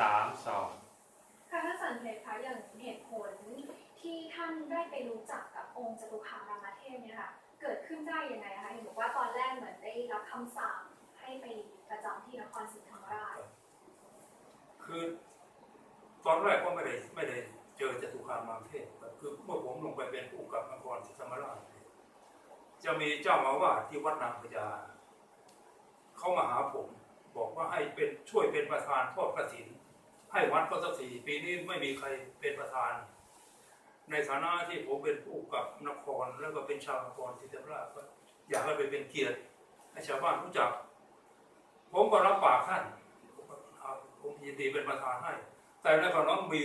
สามสองค่ะท่านสันเพชรคะอย่างเหตุผลที่ท่านได้ไปรู้จักกับองค์จตุคามรามเทพเนี่ยค่ะเกิดขึ้นได้ยังไงคะเห็นบอกว่าตอนแรกเหมือนได้รับคำสั่งให้ไปประจำที่นครศรีธรรมราชคือตอนแรกก็ไม่ได้ไม่ได้เจอจตุคามรามเทพครับคือเมื่อผมลงไปเป็นผู้กำกับนครศรีธรรมราชเนี่ยจะมีเจ้าอาวาสที่วัดนางพญาเขามาหาผม บอกว่าให้เป็นช่วยเป็นประธานทอดกฐิน ให้วัดก็สักสี่ปีนี้ไม่มีใครเป็นประธาน ในฐานะที่ผมเป็นผู้กับนครแล้วก็เป็นชาวนครศรีธรรมราชก็อยากให้ไปเป็นเกียรติให้ชาวบ้านรู้จัก ผมก็รับปากท่านผมยินดีเป็นประธานให้ แต่ในขณะนั้นมี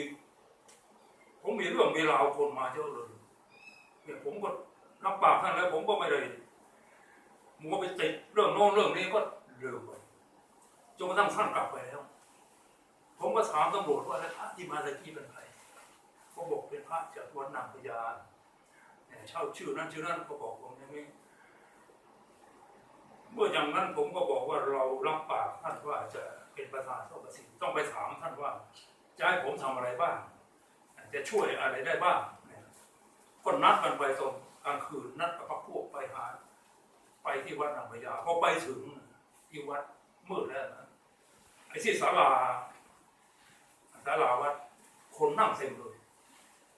ผมมีเรื่องมีราวคนมาเยอะเลยเนี่ยผมก็รับปากท่านแล้วผมก็ไม่ได้มัวไปติดเรื่องโน้นเรื่องนี้ก็ลืมไปจนกระทั่งท่านกลับไปแล้ว ผมก็ถามตำรวจว่าแล้วพระที่มาตะกี้เป็นใครเขาบอกเป็นพระจากวัดนางพญาเนี่ยเช่าชื่อนั้นชื่อนั้นก็บอกผมอย่างนี้เมื่ออย่างนั้นผมก็บอกว่าเรารับปากท่านว่าจะเป็นประธานเท่ากับสิ่งต้องไปถามท่านว่าจะให้ผมทำอะไรบ้าง จะช่วยอะไรได้บ้างเนี่ยก็นัดกันไปตอนกลางคืนนัดกับพรรคพวกไปหา ไปที่วัดนางพญาพอไปถึงที่วัดมืดแล้วนะไอ้ที่ศาลา ศาลาวัดคนนั่งเต็มเลย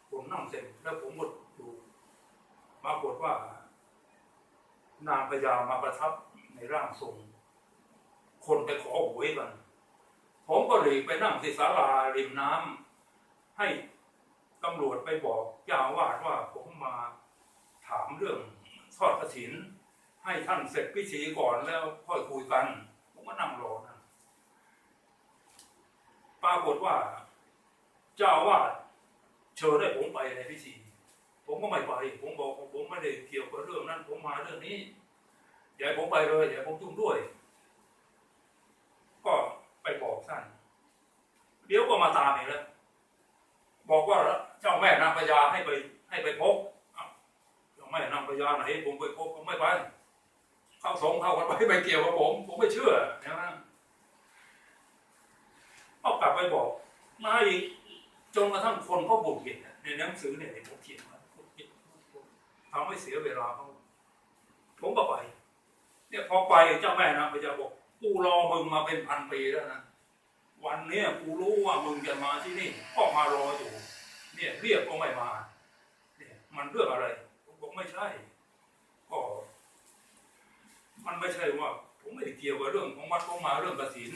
คนนั่งเต็มแล้วผมก็ดูปรากฏว่า นางพญามาประทับในร่างทรง คนไปขอหวยกัน ผมก็เลยไปนั่งที่ศาลาริมน้ำให้ตำรวจไปบอกเจ้าวาสว่าผมมาถามเรื่องทอดกระถิน ให้ท่านเสร็จพิธีก่อนแล้วค่อยคุยกัน ผมก็นั่งรอนะปรากฏว่า เจ้าอาวาเชิญให้ผมไปในพิธี ผมก็ไม่ไป ผมบอกผมไม่ได้เกี่ยวกับเรื่องนั้น ผมมาเรื่องนี้อย่าให้ผมไปเลยอย่าให้ผมยุ่งด้วย ก็ไปบอกท่านเดี๋ยวก็มาตามเอีกแล้วบอกว่าเจ้าแม่นางพญาให้ไป ให้ไปพบเจ้าแม่นางพญาไหนผมไปพบผมไม่ไปเข้าสงเข้ากันไปไม่เกี่ยวกับผม ผมไม่เชื่อนะเอากลับไปบอกมาอีก จนกระทั่งคนเขาบ่นเห็นในหนังสือเนี่ยผมเขียนไว้ทำให้เสียเวลาเขาผมก็ไป เนี่ยพอไปเจ้าแม่นางพญาบอกกูรอมึงมาเป็นพันปีแล้วนะวันเนี้ยกูรู้ว่ามึงจะมาที่นี่ก็มารออยู่ เนี่ยเรียกก็ไม่มา เนี่ย มันเรื่องอะไรผมบอกไม่ใช่ก็มันไม่ใช่ว่า ผมไม่ได้เกี่ยวกับเรื่องของวัดของมาเรื่องกสิน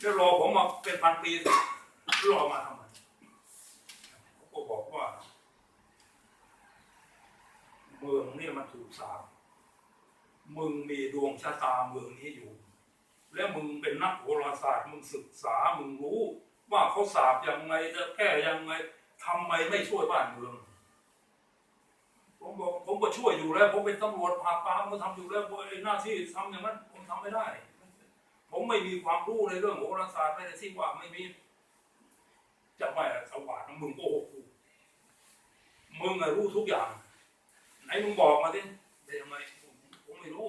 แล้วรอผมมาเป็นพันปีรอมาทำไมผมก็บอกว่า เมืองเนี่ยมันถูกสาปมึงมีดวงชะตาเมืองนี้อยู่ แล้วมึงเป็นนักโหราศาสตร์มึงศึกษามึงรู้ ว่าเขาสาบยังไงจะแก้ยังไงทำไมไม่ช่วยบ้านเมือง ผมบอกผมก็ช่วยอยู่แล้ว ผมเป็นตำรวจปราปามผมทำอยู่แล้วไอ้หน้าที่ทำอย่างนั้นผมทำไม่ได้ ผมไม่มีความรู้ในเรื่องโหราศาสตร์ไม่ได้ที่ว่าไม่มีจะไม่สวัสดิ์มึงโกหกมึงรู้ทุกอย่าง นมึงบอกมาดิเป็นยังไงผมผมไม่รู้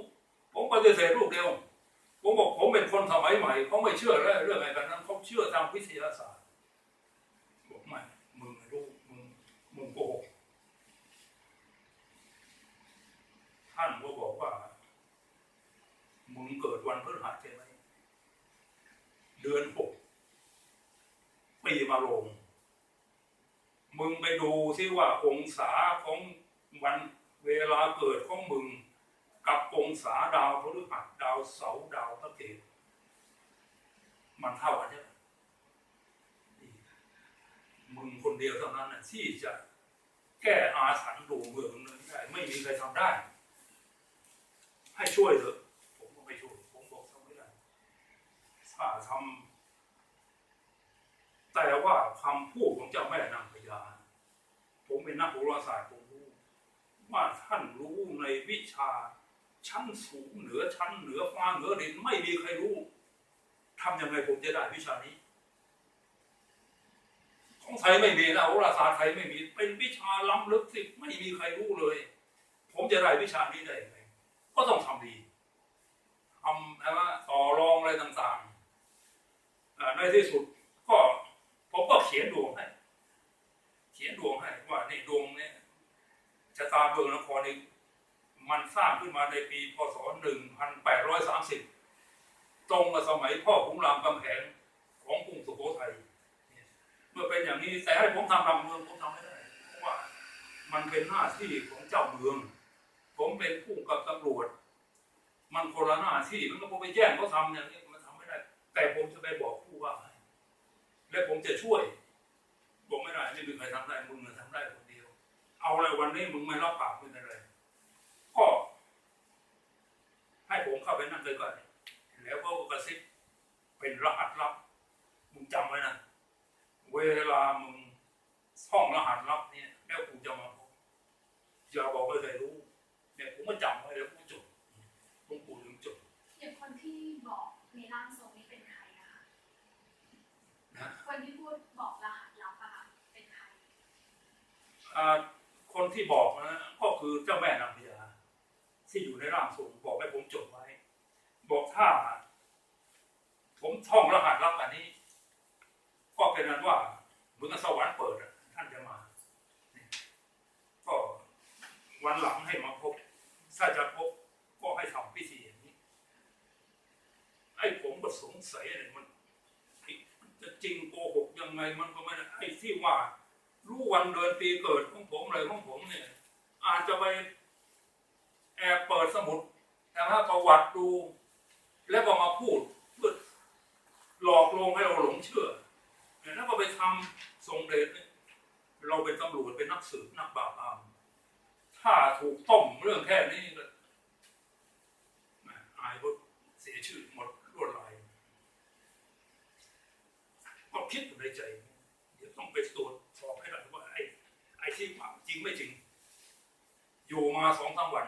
ผมปฏิเสธลูกเดียว ผมบอกผมเป็นคนสมัยใหม่เขาไม่เชื่อเรื่องเรื่องอะไรกันนั้นเขาเชื่อทางวิทยาศาสตร์บอกไม่มึงไม่รู้มึงมึงโกหกท่านก็บอกว่า มึงเกิดวันพฤหัสใช่ไหมเดือนหกปีมาลง มึงไปดูซิว่าองศาของวัน เวลาเกิดของมึงกับองศาดาวพฤหัสดาวเสาดาวพระเกตมันเท่ากันใช่ไหมมึงคนเดียวเท่านั้นนะที่จะแก้อาถรรพ์ดวงเมืองนั้นได้ ไม่มีใครทำได้ ให้ช่วยเถอะ ผมก็ไม่ช่วย ผมบอกทำไม่ได้ถ้าทำแต่ว่าคำพูดของเจ้าแม่นางพญาผมเป็นนักโหราศาสตร์ผม ว่าท่านรู้ในวิชา ชั้นสูงเหนือชั้นเหนือฟ้าเหนือดินไม่มีใครรู้ทำยังไงผมจะได้วิชานี้ ของไทยไม่มีนะโหราศาสตร์ไทยไม่มี เป็นวิชาล้ำลึกสิไม่มีใครรู้เลย ผมจะได้วิชานี้ได้ยังไงก็ต้องทำดีทำนะว่าต่อรองอะไรต่างๆในที่สุด ก็ ก็ผมก็เขียนดวงให้ เขียนดวงให้ว่าในดวงเนี่ยชะตาเบืองนครนี่ มันสร้างขึ้นมาในปีพศ 1830 ตรงกับสมัยพ่อขุนรามคำแหงของกรุงสุโขทัยเนี่ยเมื่อเป็นอย่างนี้แต่ให้ผมทำรำเมืองผมทำไม่ได้เพราะว่ามันเป็นหน้าที่ของเจ้าเมือง ผมเป็นผู้กับตำรวจ มันคนละหน้าที่มันก็ผมไปแย่งเขาทำอย่างนี้มันทำไม่ได้ แต่ผมจะไปบอกผู้ว่า และผมจะช่วยบอกไม่ได้ไม่มีใครทำได้มึงมันทำได้คนเดียว เอาอะไรวันนี้มึงไม่รับปากมึงอะไรก็ ให้ผมเข้าไปนั่งใกล้ๆแล้วก็กระซิบเป็นรหัสลับมึงจำไว้นะเวลามึงท่องรหัสลับเนี่ยแล้วกูจะมาพบอย่าบอกไม่เคยรู้เนี่ยผมก็จำไว้แล้วกูจดผมกูถึงจดอย่างคนที่บอกมีร่างทรงนี่เป็นใครอะคะนะคนที่พูดบอกรหัสลับอะค่ะเป็นใครอ่าคนที่บอกนะก็คือเจ้าแม่นางพญา ที่อยู่ในร่างทรงบอกให้ผมจดไว้ บอกถ้า ผมท่องรหัสลับอันนี้ ก็เป็นนั้นว่าเหมือนกับสวรรค์เปิดท่านจะมา ก็วันหลังให้มาพบ ถ้าจะพบก็ให้ทำพิธีอย่างนี้ไอ้ผมก็สงสัยอะไรมันไอ้มันจะจริงโกหกยังไงมันก็ไม่ได้ไอ้ที่ว่ารู้วันเดือนปีเกิดของผมอะไรของผมเนี่ย อาจจะไป แอบเปิดสมุดนะครับประวัติดู แล้วก็มาพูดเพื่อหลอกลวงให้เราหลงเชื่อแล้วก็ไปทำทรงเดชเราเป็นตำรวจเป็นนักสืบนักปราบปรามถ้าถูกต้มเรื่องแค่นี้ก็อายก็เสียชื่อหมดรวดลายก็คิดอยู่ในใจเดี๋ยวต้องไปตรวจสอบให้ได้ว่าไอ้ไอ้ที่ว่าจริงไม่จริง อยู่มาสองสามวัน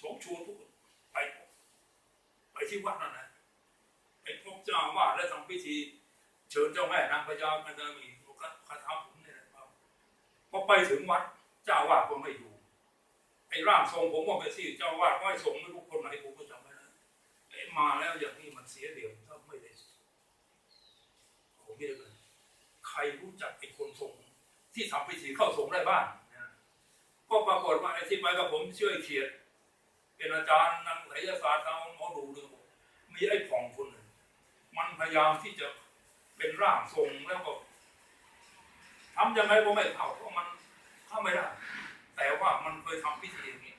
สมชูทุกคนไป ไปที่วัดนั่นนะไปพบเจ้าว่าและทำพิธี เชิญเจ้าแม่นางพญากันจะมีคาถาผมเนี่ยนะครับพอไปถึงวัดเจ้าว่าก็ไม่อยู่ไอ้ร่างทรงผมว่าไปที่เจ้าว่าก็ให้ส่งไม่รู้คนไหนผมก็จำไม่ได้ไอ้มาแล้วอย่างนี้มันเสียเดี่ยวถ้าไม่ได้ผมเรียกเลยใครรู้จักไอ้คนส่งที่ทำพิธีเข้าส่งได้บ้างนะก็ปรากฏว่าไอ้ที่ไปกับผมเชื่อไอ้เขียด เป็นอาจารย์นักไสยศาสตร์ทางหมอดูเลยมีไอ้ผ่องคนหนึ่งมันพยายามที่จะเป็นร่างทรงแล้วก็ทำยังไงก็ไม่เข้าเพราะมันเข้าไม่ได้ แต่ว่ามันเคยทำพิธีอย่างนี้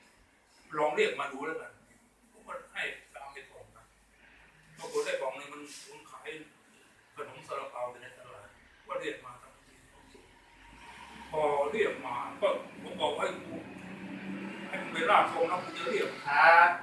ลองเรียกมาดูแล้วกันผมก็ให้ตามไอ้ผ่องนะปรากฏไอ้ผ่องนี่มันมันขายขนมซาลาเปาในตลา ให้มึงไปร่างทรงแล้วกูจะเรียก ครับ เสียงไม่ได้ครับ